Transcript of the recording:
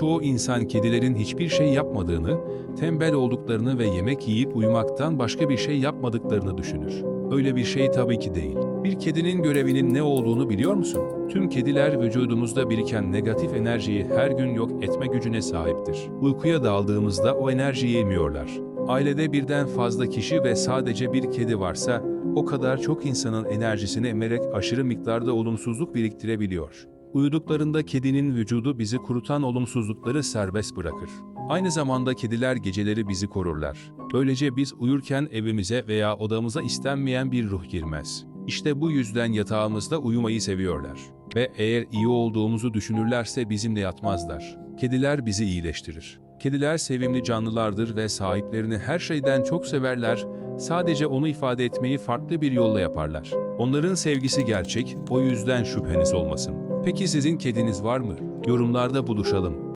Çoğu insan kedilerin hiçbir şey yapmadığını, tembel olduklarını ve yemek yiyip uyumaktan başka bir şey yapmadıklarını düşünür. Öyle bir şey tabii ki değil. Bir kedinin görevinin ne olduğunu biliyor musun? Tüm kediler vücudumuzda biriken negatif enerjiyi her gün yok etme gücüne sahiptir. Uykuya daldığımızda o enerjiyi emiyorlar. Ailede birden fazla kişi ve sadece bir kedi varsa, o kadar çok insanın enerjisini emerek aşırı miktarda olumsuzluk biriktirebiliyor. Uyuduklarında kedinin vücudu bizi kurutan olumsuzlukları serbest bırakır. Aynı zamanda kediler geceleri bizi korurlar. Böylece biz uyurken evimize veya odamıza istenmeyen bir ruh girmez. İşte bu yüzden yatağımızda uyumayı seviyorlar. Ve eğer iyi olduğumuzu düşünürlerse bizimle yatmazlar. Kediler bizi iyileştirir. Kediler sevimli canlılardır ve sahiplerini her şeyden çok severler, sadece onu ifade etmeyi farklı bir yolla yaparlar. Onların sevgisi gerçek, o yüzden şüpheniz olmasın. Peki sizin kediniz var mı? Yorumlarda buluşalım.